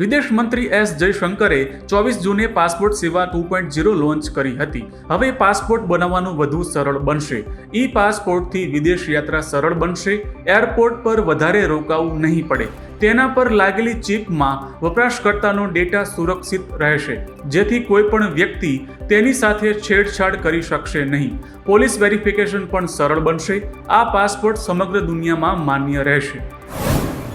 વિદેશ મંત્રી એસ જયશંકરે ચોવીસ જૂને પાસપોર્ટ સેવા ટુ પોઈન્ટ ઝીરો લોન્ચ કરી હતી. હવે પાસપોર્ટ બનાવવાનું વધુ સરળ બનશે. ઈ પાસપોર્ટથી વિદેશ યાત્રા સરળ બનશે. એરપોર્ટ પર વધારે રોકાવું નહીં પડે. તેના પર લાગેલી ચિપમાં વપરાશકર્તાનો ડેટા સુરક્ષિત રહેશે. જેથી કોઈ પણ વ્યક્તિ તેની સાથે છેડછાડ કરી શકશે નહીં. પોલીસ વેરિફિકેશન પણ સરળ બનશે. આ પાસપોર્ટ સમગ્ર દુનિયામાં માન્ય રહેશે.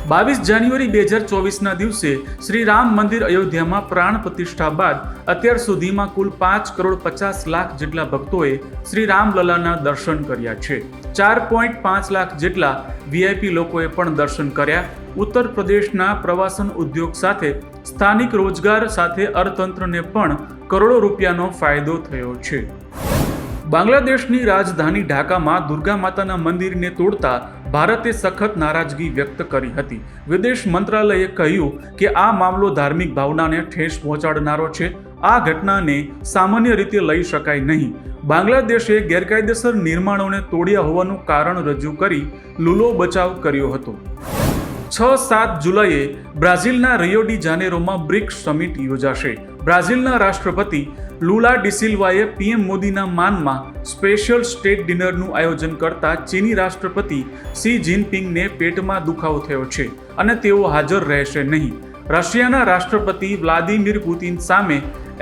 બાવીસ જાન્યુઆરી બે હજાર ચોવીસના દિવસે શ્રી રામ મંદિર અયોધ્યામાં પ્રાણ પ્રતિષ્ઠા બાદ અત્યાર સુધીમાં કુલ પાંચ કરોડ પચાસ લાખ જેટલા ભક્તોએ શ્રી રામલલાના દર્શન કર્યા છે. ચાર પોઈન્ટ પાંચ લાખ જેટલા વીઆઈપી લોકોએ પણ દર્શન કર્યા. ઉત્તર પ્રદેશના પ્રવાસન ઉદ્યોગ સાથે, સ્થાનિક રોજગાર સાથે અર્થતંત્રને પણ કરોડો રૂપિયાનો ફાયદો થયો છે. બાંગ્લાદેશની રાજધાની ઢાકામાં દુર્ગા માતાના મંદિરને તોડતા ભારતે સખત નારાજગી વ્યક્ત કરી હતી. વિદેશ મંત્રાલયે કહ્યું કે આ મામલો ધાર્મિક ભાવનાને ઠેસ પહોંચાડનારો છે. આ ઘટનાને સામાન્ય રીતે લઈ શકાય નહીં. બાંગ્લાદેશે ગેરકાયદેસર નિર્માણોને તોડ્યા હોવાનું કારણ રજૂ કરી લૂલો બચાવ કર્યો હતો. છ સાત જુલાઈએ બ્રાઝિલના રિયો ડી જાનેરોમાં બ્રિક્સ સમિટ યોજાશે. બ્રાઝિલના રાષ્ટ્રપતિ લુલા ડિસિલ્વાએ પીએમ મોદીના માનમાં સ્પેશિયલ સ્ટેટ ડિનરનું આયોજન કરતા ચીની રાષ્ટ્રપતિ સી જિનપિંગને પેટમાં દુખાવો થયો છે અને તેઓ હાજર રહેશે નહીં. રશિયાના રાષ્ટ્રપતિ વ્લાદિમીર પુતિન સામે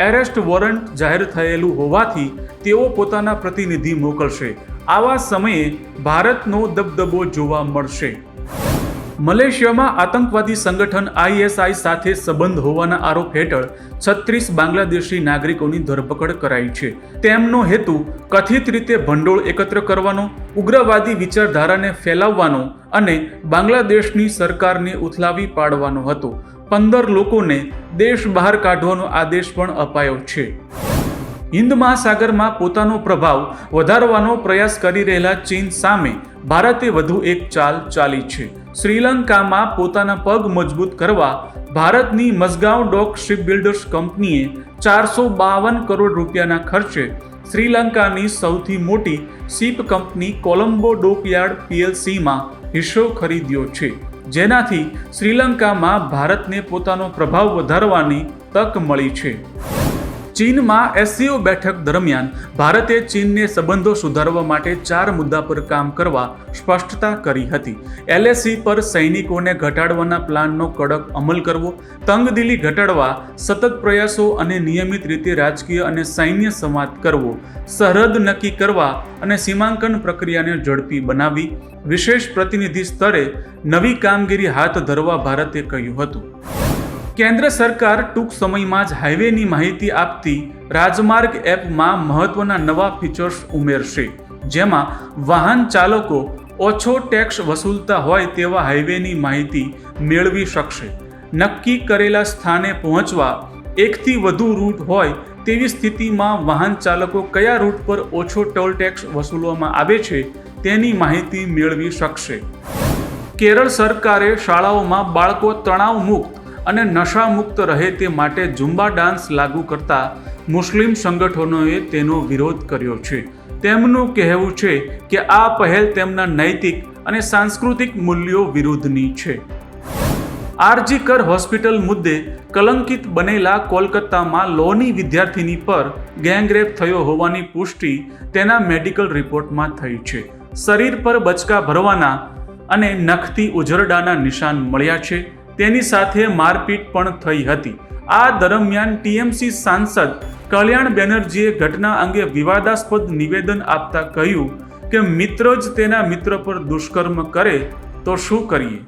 એરેસ્ટ વોરંટ જાહેર થયેલું હોવાથી તેઓ પોતાના પ્રતિનિધિ મોકલશે. આવા સમયે ભારતનો દબદબો જોવા મળશે. મલેશિયામાં આતંકવાદી સંગઠન આઈએસઆઈ સાથે સંબંધ હોવાના આરોપ હેઠળ છત્રીસ બાંગ્લાદેશી નાગરિકોની ધરપકડ કરાઈ છે. તેમનો હેતુ કથિત રીતે ભંડોળ એકત્ર કરવાનો, ઉગ્રવાદી વિચારધારાને ફેલાવવાનો અને બાંગ્લાદેશની સરકારને ઉથલાવી પાડવાનો હતો. પંદર લોકોને દેશ બહાર કાઢવાનો આદેશ પણ અપાયો છે. હિન્દ મહાસાગરમાં પોતાનો પ્રભાવ વધારવાનો પ્રયાસ કરી રહેલા ચીન સામે ભારતે વધુ એક ચાલ ચાલી છે. શ્રીલંકામાં પોતાના પગ મજબૂત કરવા ભારતની મઝગાંવ ડોક શિપ બિલ્ડર્સ કંપનીએ ચારસો બાવન કરોડ રૂપિયાના ખર્ચે શ્રીલંકાની સૌથી મોટી શિપ કંપની કોલંબો ડોકયાર્ડ પીએલસીમાં હિસ્સો ખરીદ્યો છે, જેનાથી શ્રીલંકામાં ભારતને પોતાનો પ્રભાવ વધારવાની તક મળી છે. ચીનમાં એસસીઓ બેઠક દરમિયાન ભારતે ચીનને સંબંધો સુધારવા માટે ચાર મુદ્દા પર કામ કરવા સ્પષ્ટતા કરી હતી. એલએસી પર સૈનિકોને ઘટાડવાના પ્લાનનો કડક અમલ કરવો તંગદિલી ઘટાડવા, સતત પ્રયાસો અને નિયમિત રીતે રાજકીય અને સૈન્ય સંવાદ કરવો, સરહદ નક્કી કરવા અને સીમાંકન પ્રક્રિયાને ઝડપી બનાવવી, વિશેષ પ્રતિનિધિ સ્તરે નવી કામગીરી હાથ ધરવા ભારતે કહ્યું હતું. કેન્દ્ર સરકાર ટૂંક સમયમાં જ હાઈવેની માહિતી આપતી રાજમાર્ગ એપમાં મહત્વના નવા ફીચર્સ ઉમેરશે, જેમાં વાહન ચાલકો ઓછો ટેક્સ વસૂલતા હોય તેવા હાઈવેની માહિતી મેળવી શકશે. નક્કી કરેલા સ્થાને પહોંચવા એકથી વધુ રૂટ હોય તેવી સ્થિતિમાં વાહન ચાલકો કયા રૂટ પર ઓછો ટોલ ટેક્સ વસૂલવામાં આવે છે તેની માહિતી મેળવી શકશે. કેરળ સરકારે શાળાઓમાં બાળકો તણાવ મુક્ત અને નશામુક્ત રહે તે માટે ઝુંબા ડાન્સ લાગુ કરતા મુસ્લિમ સંગઠનોએ તેનો વિરોધ કર્યો છે. તેમનું કહેવું છે કે આ પહેલ તેમના નૈતિક અને સાંસ્કૃતિક મૂલ્યો વિરુદ્ધની છે. આરજી કર હોસ્પિટલ મુદ્દે કલંકિત બનેલા કોલકાતામાં લોની વિદ્યાર્થીની પર ગેંગરેપ થયો હોવાની પુષ્ટિ તેના મેડિકલ રિપોર્ટમાં થઈ છે. શરીર પર બચકા ભરવાના અને નખથી ઉજરડાના નિશાન મળ્યા છે. તેની સાથે મારપીટ પણ થઈ હતી. આ દરમિયાન ટીએમસી સાંસદ કલ્યાણ બેનર્જીએ ઘટના અંગે વિવાદાસ્પદ નિવેદન આપતા કહ્યું કે મિત્ર જ તેના મિત્ર પર દુષ્કર્મ કરે તો શું કરીએ?